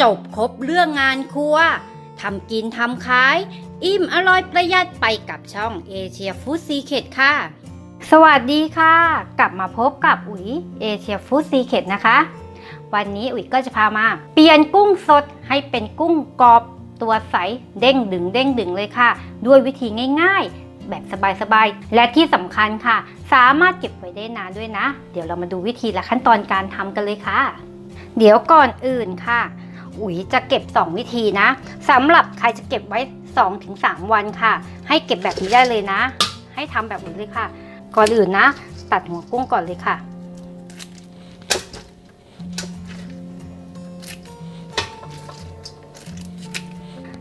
จบครบเรื่องงานครัวทำกินทำขาย อิ่มอร่อยประหยัดไปกับช่องเอเชียฟู้ดซีเค t ค่ะ สวัสดีค่ะ กลับมาพบกับอุ๋ยเอเชียฟู้ดซีเค t นะคะ วันนี้อุ๋ยก็จะพามา เปลี่ยนกุ้งสดให้เป็นกุ้งกรอบตัวใสเด้งดึงเด้งดึงเลยค่ะ ด้วยวิธีง่ายๆ แบบสบายๆ และที่สำคัญค่ะ สามารถเก็บไว้ได้นานด้วยนะ เดี๋ยวเรามาดูวิธีและขั้นตอนการทำกันเลยค่ะ เดี๋ยวก่อนอื่นค่ะ อุ๋ยจะเก็บ 2 วิธีนะสำหรับใครจะเก็บไว้ 2-3 วันค่ะ ให้เก็บแบบนี้ได้เลยนะ ให้ทำแบบนี้เลยค่ะ ก่อนอื่นนะ ตัดหัวกุ้งก่อนเลยค่ะ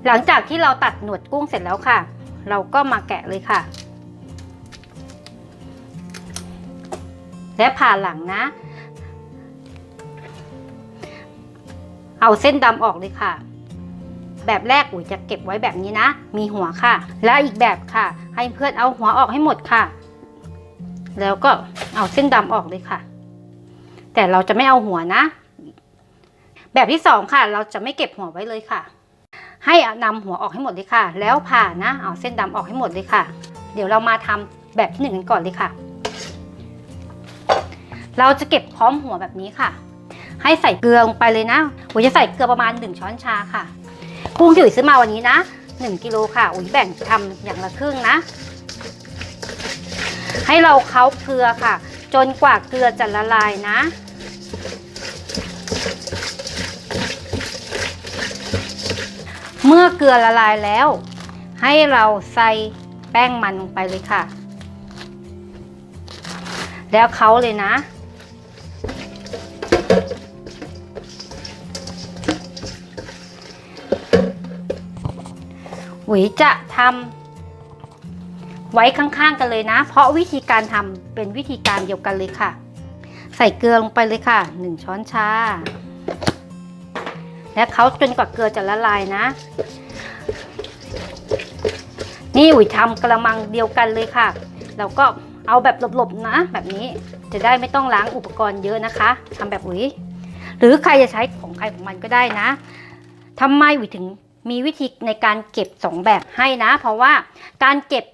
หลังจากที่เราตัดหนวดกุ้งเสร็จแล้วค่ะ เราก็มาแกะเลยค่ะ และผ่าหลังนะ เอาเส้นดำออกเลยค่ะ แบบแรกอุ๋ยจะเก็บไว้แบบนี้นะ มีหัวค่ะ และอีกแบบค่ะ ให้เพื่อนเอาหัวออกให้หมดค่ะ แล้วก็เอาเส้นดำออกเลยค่ะ แต่เราจะไม่เอาหัวนะ แบบที่สองค่ะ เราจะไม่เก็บหัวไว้เลยค่ะ ให้นำหัวออกให้หมดเลยค่ะ แล้วผ่านะ เอาเส้นดำออกให้หมดเลยค่ะ เดี๋ยวเรามาทำแบบที่หนึ่งกันก่อนเลยค่ะ เราจะเก็บพร้อมหัวแบบนี้ค่ะ ให้ใส่เกลือลงไปเลยนะอุ๋ยจะใส่เกลือประมาณ 1 ช้อนชาค่ะ กุ้งที่อุ๋ยซื้อมาวันนี้นะ1กิโลค่ะอุ๋ยแบ่งทำอย่างละครึ่งนะ ให้เราเค้าเกลือค่ะ จนกว่าเกลือจะละลายนะเมื่อเกลือละลายแล้ว ให้เราใส่แป้งมันลงไปเลยค่ะ แล้วเค้าเลยนะ หวีจะทำไว้ข้างๆกันเลยนะ เพราะวิธีการทำเป็นวิธีการเดียวกันเลยค่ะ ใส่เกลือลงไปเลยค่ะ 1 ช้อนชา และเขาจนกว่าเกลือจะละลายนะ นี่อุ๋ยทำกระมังเดียวกันเลยค่ะเราก็เอาแบบหลบๆนะ แบบนี้จะได้ไม่ต้องล้างอุปกรณ์เยอะนะคะทำแบบอุ๋ยหรือใครจะใช้ของใครของมันก็ได้นะทำไมอุ๋ยถึง มีวิธีในการเก็บ 2 แบบให้นะ เพราะว่าการเก็บ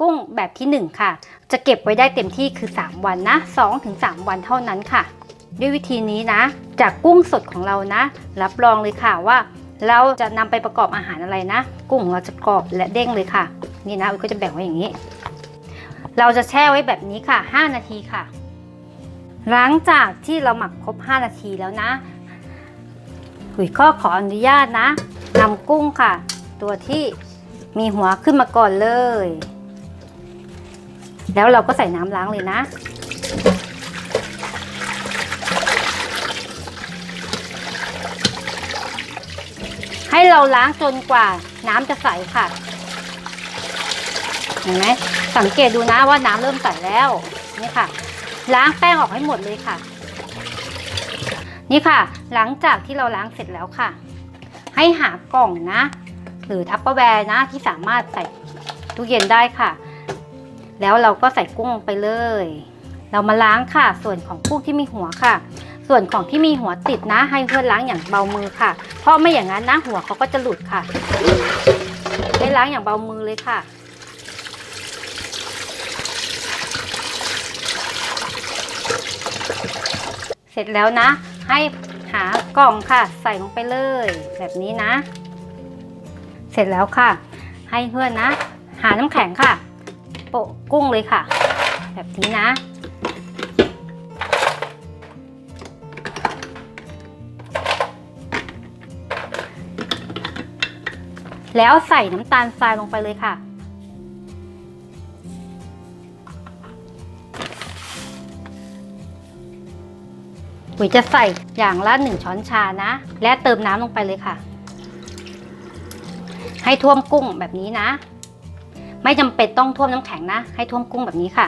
กุ้งแบบที่ 1 ค่ะ จะเก็บไว้ได้เต็มที่คือ 3 วันนะ 2-3 วันเท่านั้นค่ะ ด้วยวิธีนี้นะ จากกุ้งสดของเรานะ รับรองเลยค่ะว่า เราจะนำไปประกอบอาหารอะไรนะ กุ้งเราจะกรอบและเด้งเลยค่ะ นี่นะก็จะแบ่งไว้อย่างนี้ เราจะแช่ไว้แบบนี้ค่ะ 5 นาทีค่ะ หลังจากที่เราหมักครบ 5 นาทีแล้วนะอุ๋ยก็ขออนุญาตนะ นำกุ้งค่ะ ตัวที่มีหัวขึ้นมาก่อนเลย แล้วเราก็ใส่น้ำล้างเลยนะ ให้เราล้างจนกว่าน้ำจะใสค่ะ เห็นไหมสังเกตดูนะว่าน้ำเริ่มใสแล้วนี่ค่ะ ล้างแป้งออกให้หมดเลยค่ะ นี่ค่ะ หลังจากที่เราล้างเสร็จแล้วค่ะ ให้หากล่องนะ หรือทัพเปอร์แวร์นะที่สามารถใส่ตู้เย็นได้ค่ะ แล้วเราก็ใส่กุ้งลงไปเลย เรามาล้างค่ะ ส่วนของกุ้งที่มีหัวค่ะ ส่วนของที่มีหัวติดนะ ให้เพื่อนล้างอย่างเบามือค่ะ เพราะไม่อย่างนั้นนะหัวเขาก็จะหลุดค่ะ ให้ล้างอย่างเบามือเลยค่ะเสร็จแล้วนะ ให้ หากล่องค่ะ ใส่ลงไปเลย แบบนี้นะ เสร็จแล้วค่ะ ให้เพื่อนนะ หาน้ำแข็งค่ะ โปะกุ้งเลยค่ะ แบบนี้นะ แล้วใส่น้ำตาลทรายลงไปเลยค่ะ ปุ๋ยจะใส่อย่างละหนึ่งช้อนชานะ และเติมน้ำลงไปเลยค่ะ ให้ท่วมกุ้งแบบนี้นะ ไม่จำเป็นต้องท่วมน้ำแข็งนะ ให้ท่วมกุ้งแบบนี้ค่ะ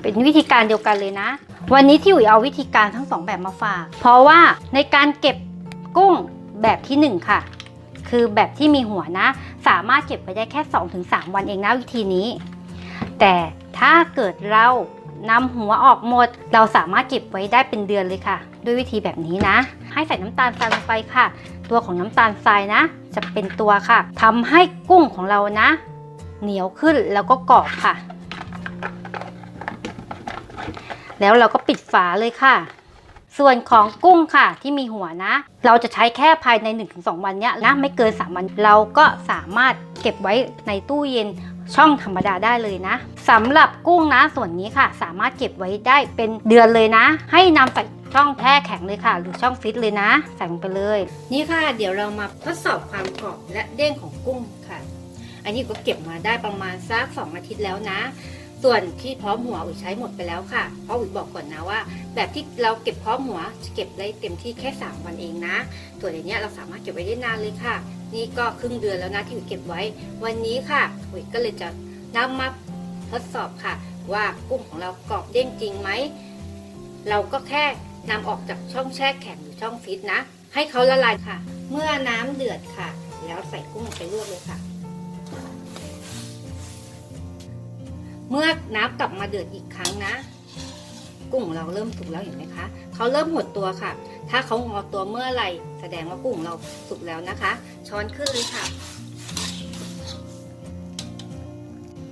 เป็นวิธีการเดียวกันเลยนะ วันนี้ที่อุ๋ยเอาวิธีการทั้งสองแบบมาฝาก เพราะว่าในการเก็บกุ้งแบบที่หนึ่งค่ะ คือแบบที่มีหัวนะ สามารถเก็บไปได้แค่ 2-3 วันเองนะวิธีนี้ แต่ถ้าเกิดเรา นำหัวออกหมด เราสามารถเก็บไว้ได้เป็นเดือนเลยค่ะ ด้วยวิธีแบบนี้นะ ให้ใส่น้ำตาลทรายลงไปค่ะ ตัวของน้ำตาลทรายนะ จะเป็นตัวค่ะทำให้กุ้งของเรานะ เหนียวขึ้นแล้วก็กรอบค่ะ แล้วเราก็ปิดฝาเลยค่ะส่วนของกุ้งค่ะที่มีหัวนะ เราจะใช้แค่ภายใน 1-2 วันเนี้ยนะไม่เกิน 3 วัน เราก็สามารถเก็บไว้ในตู้เย็น ช่องธรรมดาได้เลยนะสำหรับกุ้งนะส่วนนี้ค่ะ สามารถเก็บไว้ได้เป็นเดือนเลยนะ ให้นำใส่ช่องแช่แข็งเลยค่ะ หรือช่องฟิตเลยนะใส่ลงไปเลย นี่ค่ะ เดี๋ยวเรามาทดสอบความกรอบและเด้งของกุ้งค่ะ อันนี้ก็เก็บมาได้ประมาณสักสองอาทิตย์แล้วนะ ส่วนที่พร้อมหัวอุ๋ยใช้หมดไปแล้วค่ะ เพราะอุ๋ยบอกก่อนนะว่า แบบที่เราเก็บพร้อมหัวจะเก็บได้เต็มที่แค่ 3 วันเองนะส่วนอย่างเนี้ยเราสามารถเก็บไว้ได้นานเลยค่ะ นี่ก็ครึ่งเดือนแล้วนะที่อุ๋ยเก็บไว้ วันนี้ค่ะอุ๋ยก็เลยจะนำมาทดสอบค่ะ ว่ากุ้งของเรากรอบเด้งจริงไหมเราก็แค่นำออกจากช่องแช่แข็งหรือช่องฟิตนะ ให้เขาละลายค่ะ เมื่อน้ำเดือดค่ะ แล้วใส่กุ้งลงไปลวกเลยค่ะ เมื่อน้ำกลับมาเดือดอีกครั้งนะ กุ้งของเราเริ่มสุกแล้วเห็นไหมคะเขาเริ่มหดตัวค่ะ ถ้าเขางอตัวเมื่อไหร่แสดงว่ากุ้งเราสุกแล้วนะคะ ช้อนขึ้นเลยค่ะ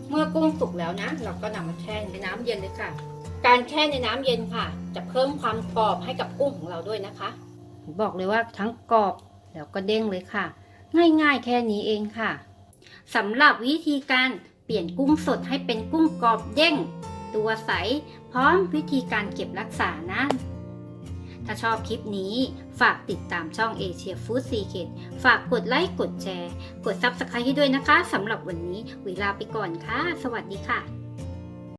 เมื่อกุ้งสุกแล้วนะ เราก็นำมาแช่ในน้ำเย็นเลยค่ะ การแช่ในน้ำเย็นค่ะ จะเพิ่มความกรอบให้กับกุ้งของเราด้วยนะคะ บอกเลยว่าทั้งกรอบแล้วก็เด้งเลยค่ะ ง่ายๆแค่นี้เองค่ะสำหรับวิธีการเปลี่ยนกุ้งสดให้เป็นกุ้งกรอบเด้ง ตัวใส พร้อมวิธีการเก็บรักษานะถ้าชอบคลิปนี้ฝากติดตามช่องเอเชียฟู้ดซีเกตฝากกดไลค์กดแชร์ กด s u b สไครต์ให้ด้วยนะคะสำหรับวันนี้เวลาไปก่อนค่ะ สวัสดีค่ะ